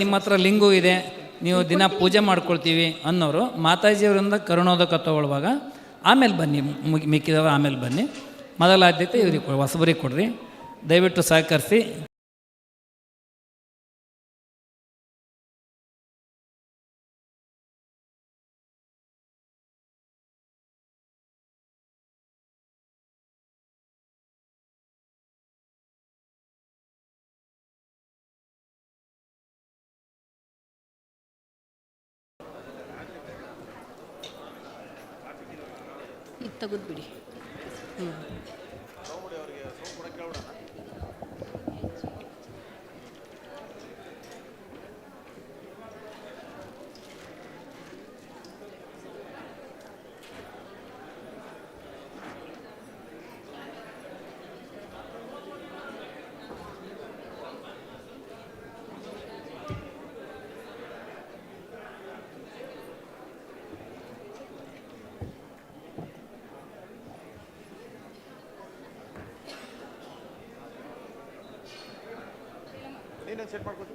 ನಿಮ್ಮ ಹತ್ರ ಲಿಂಗು ಇದೆ, ನೀವು ದಿನ ಪೂಜೆ ಮಾಡ್ಕೊಳ್ತೀವಿ ಅನ್ನೋರು ಮಾತಾಜಿಯವರಿಂದ ಕರುಣೋದಕ ತಗೊಳ್ಳುವಾಗ ಆಮೇಲೆ ಬನ್ನಿ ಮಿಕ್ಕಿದವ್ರು ಆಮೇಲೆ ಬನ್ನಿ. ಮೊದಲ ಆದ್ಯತೆ ಇವ್ರಿಗೆ ಹೊಸಬರಿಗೆ ಕೊಡ್ರಿ. ದಯವಿಟ್ಟು ಸಹಕರಿಸಿ. ಇದು ತೆಗೆದ್ಬಿಡಿ. ಹ್ಞೂ ಚೆಕ್ ಮಾಡ್ಕೊಟ್ಟು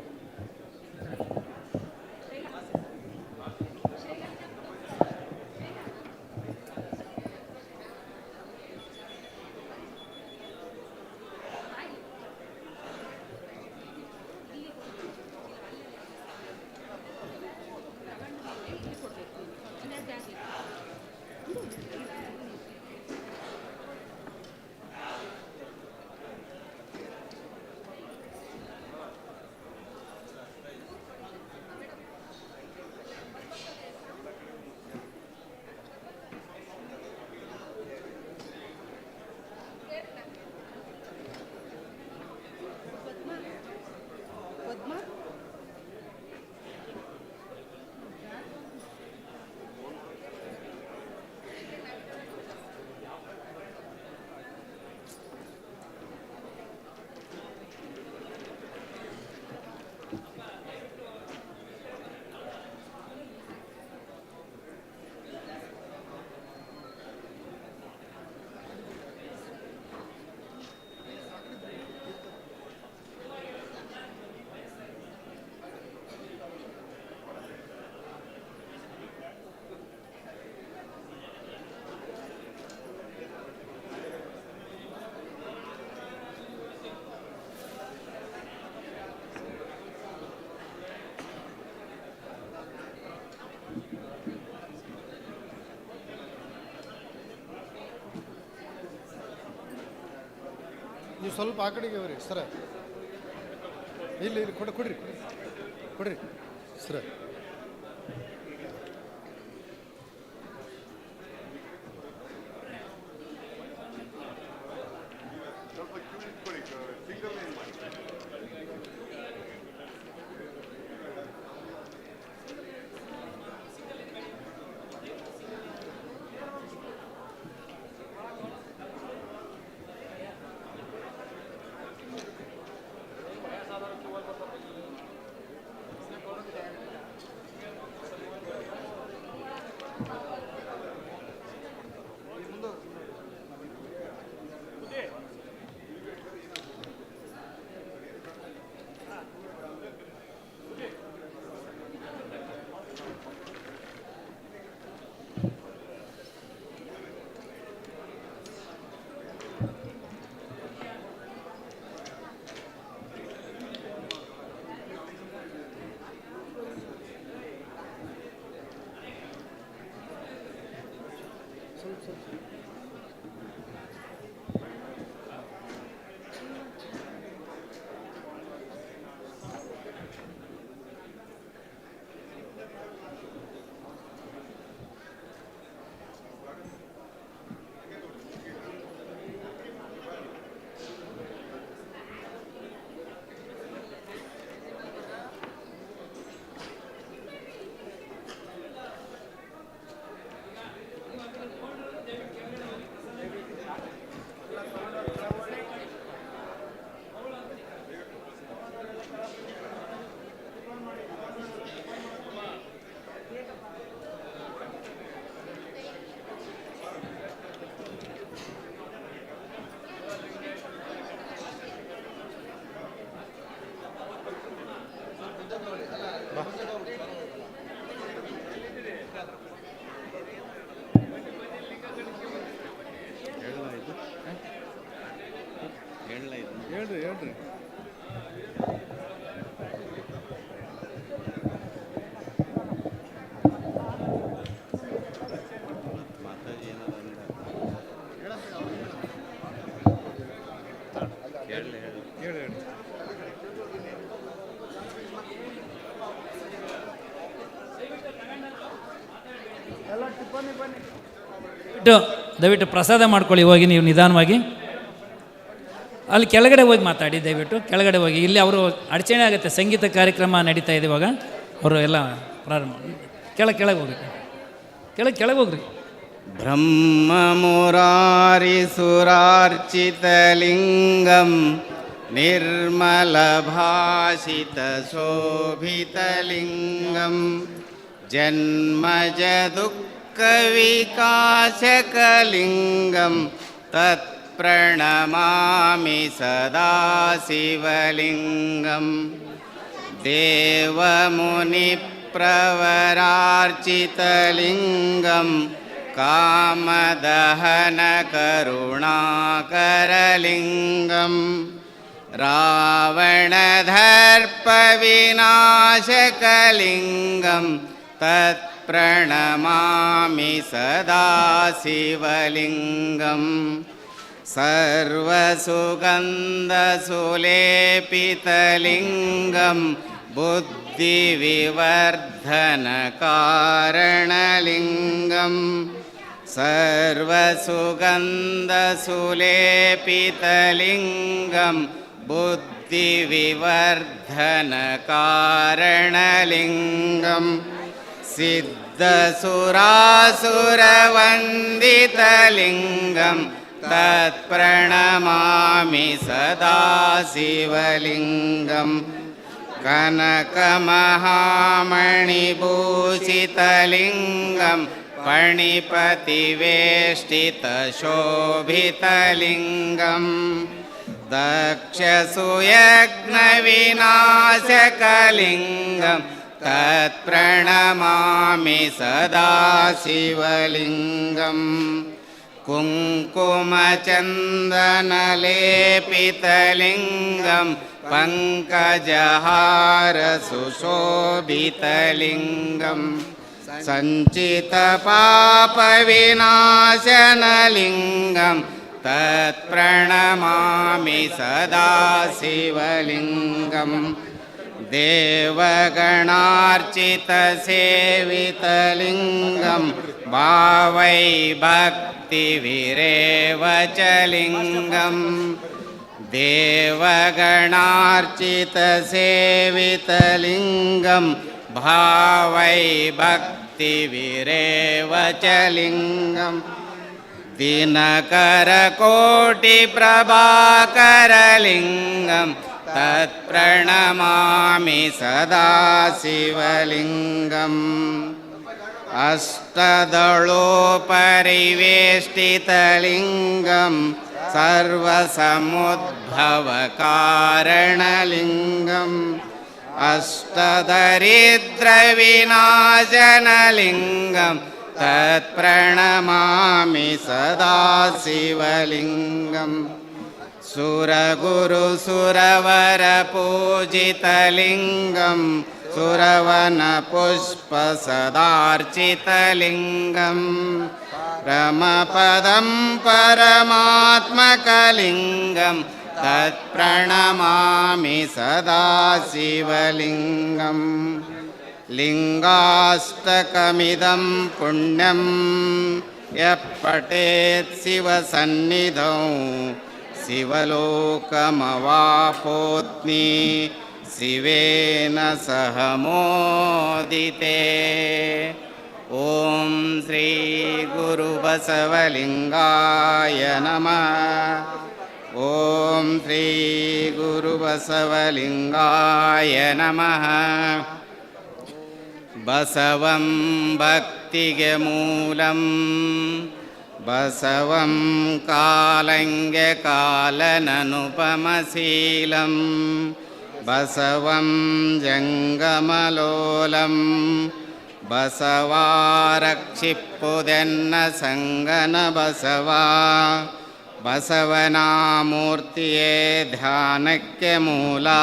ಸ್ವಲ್ಪ ಆ ಕಡೆಗೆ ಸರ. ಇಲ್ಲಿ ಇಲ್ಲಿ ಕೊಡಿ ಕೊಡ್ರಿ. ಕೊಡ್ರಿ ಸರ. ದಯವಿಟ್ಟು ದಯವಿಟ್ಟು ಪ್ರಸಾದ ಮಾಡ್ಕೊಳ್ಳಿ ಹೋಗಿ ನೀವು ನಿಧಾನವಾಗಿ ಅಲ್ಲಿ ಕೆಳಗಡೆ ಹೋಗಿ ಮಾತಾಡಿ ದಯವಿಟ್ಟು ಕೆಳಗಡೆ ಹೋಗಿ ಇಲ್ಲಿ ಅವರು ಅಡಚಣೆ ಆಗುತ್ತೆ ಸಂಗೀತ ಕಾರ್ಯಕ್ರಮ ನಡೀತಾ ಇದೆ ಇವಾಗ ಅವರು ಎಲ್ಲ ಪ್ರಾರಂಭ ಕೆಳಗೆ ಕೆಳಗೆ ಹೋಗಿ ಕೆಳಗೆ ಕೆಳಗೆ ಹೋಗ್ರಿ ब्रह्ममुरारिसुरार्चितलिङ्गं निर्मलभाषितशोभितलिङ्गं जन्मजदुःखविकाशकलिङ्गं तत्प्रणमामि सदा शिवलिङ्गम् देवमुनिप्रवरार्चितलिङ्गं कामदहनकरुणाकरलिङ्गं। रावणदर्पविनाशकलिङ्गं तत्प्रणमामि सदा शिवलिङ्गम्। सर्वसुगन्धसुलेपितलिङ्गं बुद्धिविवर्धनकारणलिङ्गं सर्वसुगन्धसुलेपितलिङ्गं बुद्धिविवर्धनकारणलिङ्गम् सिद्धसुरासुरवन्दितलिङ्गं तत्प्रणमामि सदा शिवलिङ्गम् कनकमहामणिभूषितलिङ्गं पणिपतिवेष्टितशोभितलिङ्गम् दक्षसुयज्ञविनाशकलिङ्गं तत्प्रणमामि सदा शिवलिङ्गम्। कुङ्कुमचन्दनलेपितलिङ्गं पङ्कजहारसुशोभितलिङ्गं सञ्चितपापविनाशनलिङ्गं तत्प्रणमामि सदा शिवलिङ्गम् देवगणार्चितसेवितलिङ्गं भावै भक्तिविरेव च लिङ्गम् देवगणार्चितसेवितलिङ्गं भावै भक्तिविरेव च लिङ्गम् दिनकरकोटिप्रभाकरलिङ्गं तत्प्रणमामि सदा शिवलिङ्गम्। अष्टदळोपरिवेष्टितलिङ्गं सर्वसमुद्भवकारणलिङ्गम्। अष्टदरिद्रविनाशनलिङ्गं तत्प्रणमामि सदा शिवलिङ्गम् सुरगुरुसुरवरपूजितलिङ्गं सुरवनपुष्पसदार्चितलिङ्गं रमपदं परमात्मकलिङ्गं तत्प्रणमामि सदा शिवलिङ्गम् लिङ्गाष्टकमिदं पुण्यं यः पठेत् शिवसन्निधौ शिवलोकमवापोत्नी शिवेन सह मोदिते। ॐ श्रीगुरुबसवलिङ्गाय नमः। ॐ श्रीगुरुबसवलिङ्गाय नमः। बसवं भक्तिगमूलं बसवं कालङ्गकालननुपमशीलं बसवं जङ्गमलोलं बसवा रक्षिपुदन्न सङ्गनबसवा बसवनामूर्ति ध्यानक्यमूला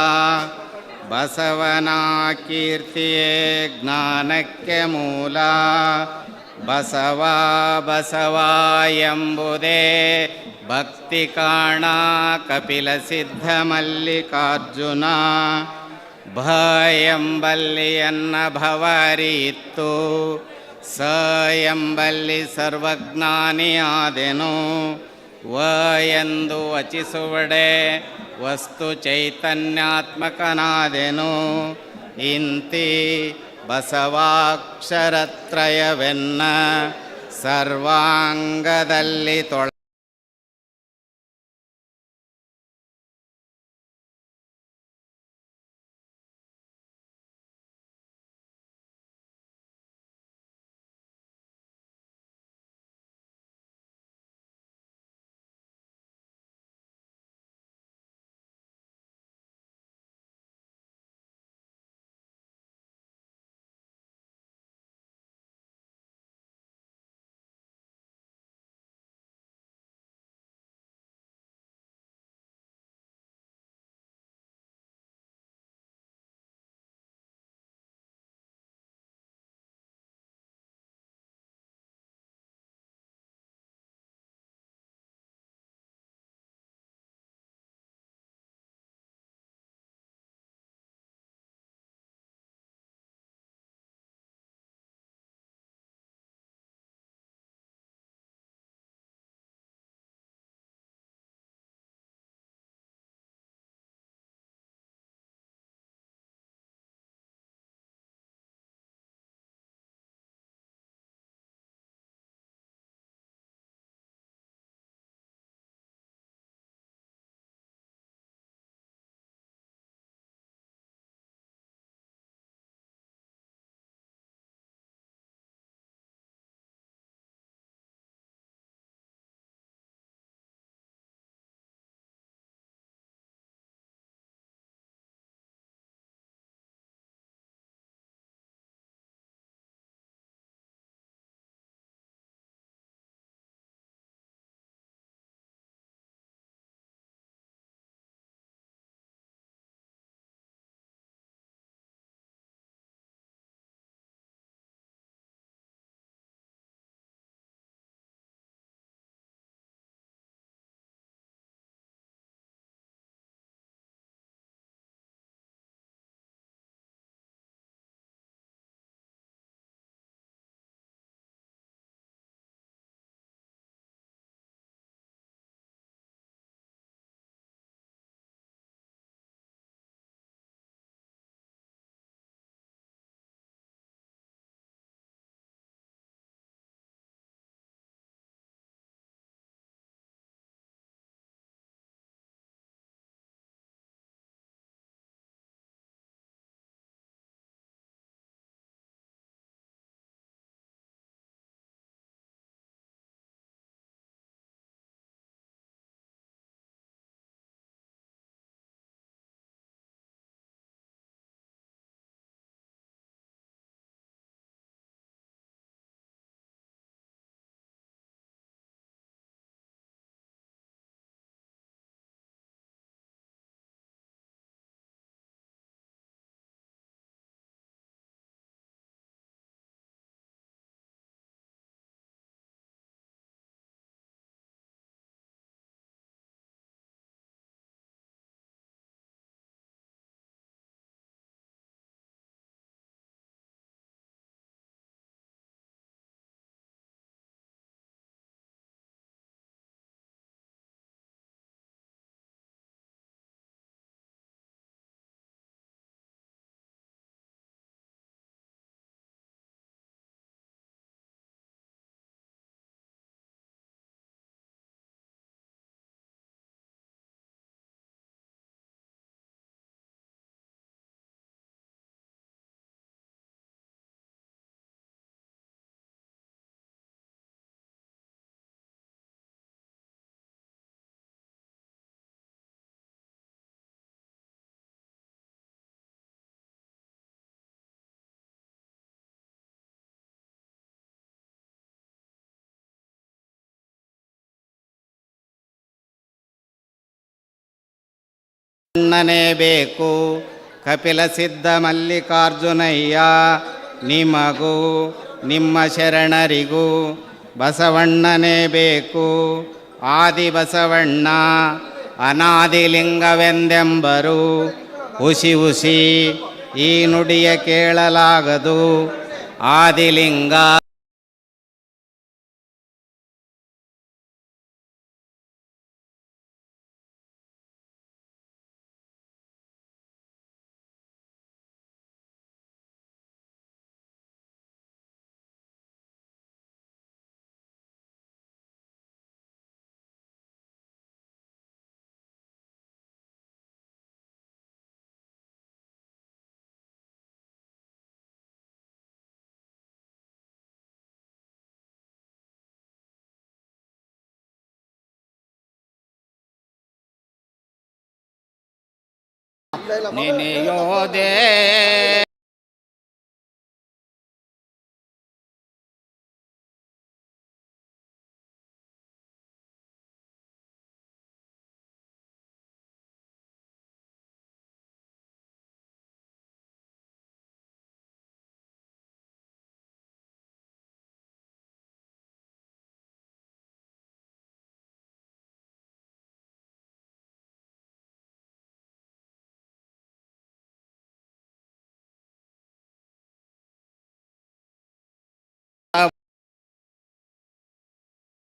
बसवनाकीर्तिये ज्ञानक्यमूला ಬಸವ ಬಸವ ಎಂಬುದೇ ಭಕ್ತಿ ಕಾಣ ಕಪಿಲ ಸಿದ್ಧ ಮಲ್ಲಿಕಾರ್ಜುನ. ಭ ಎಂಬಲ್ಲಿಯನ್ನ ಭವರಿಯಿತ್ತು ಸ ಎಂಬಲ್ಲಿ ಸರ್ವಜ್ಞಾನಿಯಾದೆನು ವ ಎಂದು ವಚಿಸುವಡೆ ವಸ್ತು ಚೈತನ್ಯಾತ್ಮಕನಾದೆನು. ಇಂತಿ ಬಸವಾಕ್ಷರತ್ರಯವೆನ್ನ ಸರ್ವಾಂಗದಲ್ಲಿ ತೊಳ ಬೇಕು. ಕಪಿಲ ಸಿದ್ಧ ಮಲ್ಲಿಕಾರ್ಜುನಯ್ಯ, ನಿಮಗೂ, ನಿಮ್ಮ ಶರಣರಿಗೂ ಬಸವಣ್ಣನೇ ಬೇಕು. ಆದಿ ಬಸವಣ್ಣ ಅನಾದಿಲಿಂಗವೆಂದೆಂಬರು, ಹುಸಿ ಹುಸಿ ಈ ನುಡಿಯ ಕೇಳಲಾಗದು. ಆದಿಲಿಂಗ ನೆನೆಯೋದೇ